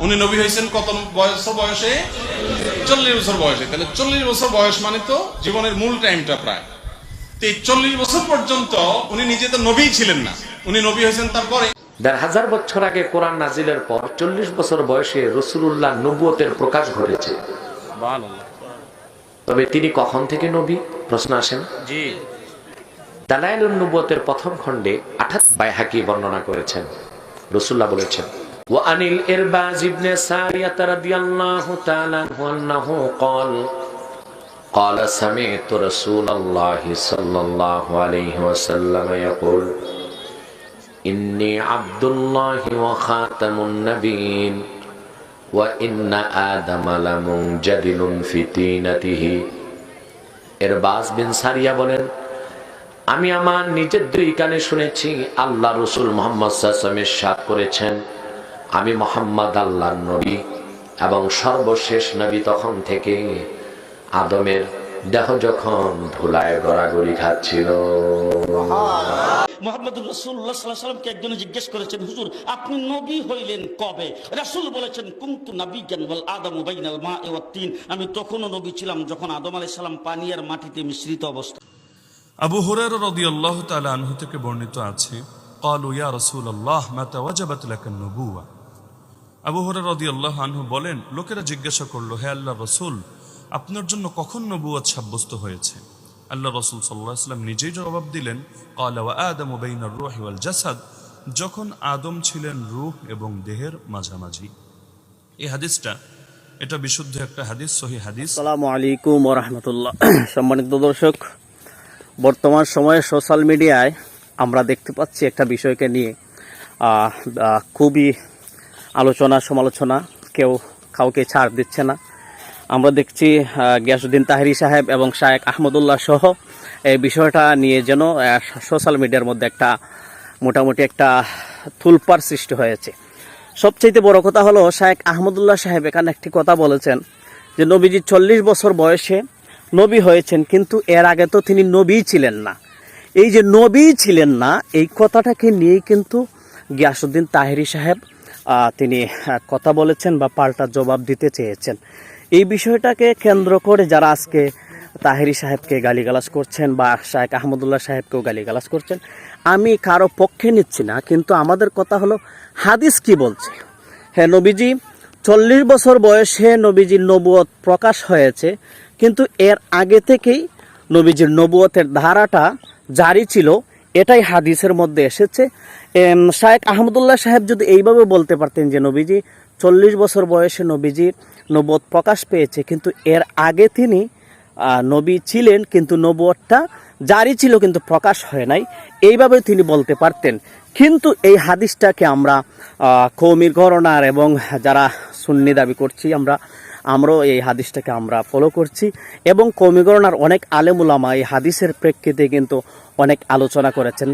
উনি নবী হয়েছেন কত বছর বয়সে? চল্লিশ বছর বয়সে। তাহলে চল্লিশ বছর বয়স মানে তো জীবনের মূল টাইমটা প্রায়। তো এই চল্লিশ বছর পর্যন্ত উনি নিজে তো নবী ছিলেন না। উনি নবী হয়েছেন তারপরে দেড় হাজার বছর আগে কোরআন নাজিলের পর চল্লিশ বছর বয়সে রসুল্লাহ নবুয়তের প্রকাশ ঘটেছে। তবে তিনি কখন থেকে নবী? প্রশ্ন আসেন। জি। দালাইলুন নবুয়তের প্রথম খণ্ডে আঠাত বাইহাকি বর্ণনা করেছেন। রসুল্লাহ বলেছেন وعن الإرباز بن سارية رضي الله تعالى عنه أنه قال قال سمعت رسول الله صلى الله عليه وسلم يقول إني عبد الله وخاتم النبيين وإن آدم لمنجدل في تينته এরবাস বিন সারিয়া বলেন আমি আমার নিজের দুই কানে শুনেছি আল্লাহ রসুল মোহাম্মদ সাসমের সাথ করেছেন আমি মোহাম্মদ আল্লাহর নবী এবং সর্বশেষ নবী তখন থেকে আদমের দেহ যখন ধুলায় গড়াগড়ি খাচ্ছিল মোহাম্মদ রসুল্লাহ সাল্লাহ সাল্লামকে একজনে জিজ্ঞেস করেছেন হুজুর আপনি নবী হইলেন কবে রাসূল বলেছেন কুন্তু নবী জ্ঞানবল আদম বাইনাল মা এ তিন আমি তখনও নবী ছিলাম যখন আদম আলাইহিস সালাম পানি আর মাটিতে মিশ্রিত অবস্থা আবু হুরার রদিয়াল্লাহ তাআলা আনহু থেকে বর্ণিত আছে قالوا يا رسول الله متى وجبت لك النبوة আবু হরার রদি আল্লাহ আনহু বলেন, লোকেরা জিজ্ঞাসা করল, হে আল্লাহ রসুল, আপনার জন্য কখন নবুয়াদ সাব্যস্ত হয়েছে? আল্লাহ রসুল সাল্লাহ সাল্লাম নিজেই জবাব দিলেন আদম ওবাইনার জাসাদ যখন আদম ছিলেন রুহ এবং দেহের মাঝামাঝি। এই হাদিসটা, এটা বিশুদ্ধ একটা হাদিস, সহি হাদিস। সালাম আলাইকুম রহমতুল্লাহ। সম্মানিত দর্শক, বর্তমান সময়ে সোশ্যাল মিডিয়ায় আমরা দেখতে পাচ্ছি একটা বিষয়কে নিয়ে খুবই আলোচনা, সমালোচনা কেউ কাউকে ছাড় দিচ্ছে না। আমরা দেখছি গিয়াসুদ্দিন তাহিরি সাহেব এবং শায়েক আহমদুল্লাহ সহ এই বিষয়টা নিয়ে যেন সোশ্যাল মিডিয়ার মধ্যে একটা মোটামুটি একটা থুলপার সৃষ্টি হয়েছে। সবচেয়ে বড় কথা হলো শায়েক আহমদুল্লাহ সাহেব এখানে একটি কথা বলেছেন যে, নবীজি চল্লিশ বছর বয়সে নবী হয়েছেন, কিন্তু এর আগে তো তিনি নবী ছিলেন না। এই যে নবী ছিলেন না, এই কথাটাকে নিয়েই কিন্তু গিয়াসুদ্দিন তাহেরি সাহেব তিনি কথা বলেছেন বা পাল্টা জবাব দিতে চেয়েছেন। এই বিষয়টাকে কেন্দ্র করে যারা আজকে তাহেরি সাহেবকে গালিগালাজ করছেন বা শাহেক আহমদুল্লাহ সাহেবকেও গালিগালাজ করছেন, আমি কারও পক্ষে নিচ্ছি না, কিন্তু আমাদের কথা হলো, হাদিস কি বলছে? হ্যাঁ নবীজি, চল্লিশ বছর বয়সে নবীজির নবুয়ত প্রকাশ হয়েছে, কিন্তু এর আগে থেকেই নবীজির নবুয়তের ধারাটা জারি ছিল এটাই হাদিসের মধ্যে এসেছে। শায়েক আহমদুল্লাহ সাহেব যদি এইভাবে বলতে পারতেন যে, নবীজি, চল্লিশ বছর বয়সে নবীজির নবুয়ত প্রকাশ পেয়েছে, কিন্তু এর আগে তিনি নবী ছিলেন, কিন্তু নবুয়তটা জারি ছিল, কিন্তু প্রকাশ হয় নাই। এইভাবে তিনি বলতে পারতেন। কিন্তু এই হাদিসটাকে আমরা কৌমির গণনার এবং যারা সুন্নি দাবি করছি, আমরা আমরাও এই হাদিসটাকে আমরা ফলো করছি এবং কমিগরণার অনেক আলেমুলামা এই হাদিসের প্রেক্ষিতে কিন্তু অনেক আলোচনা করেছেন।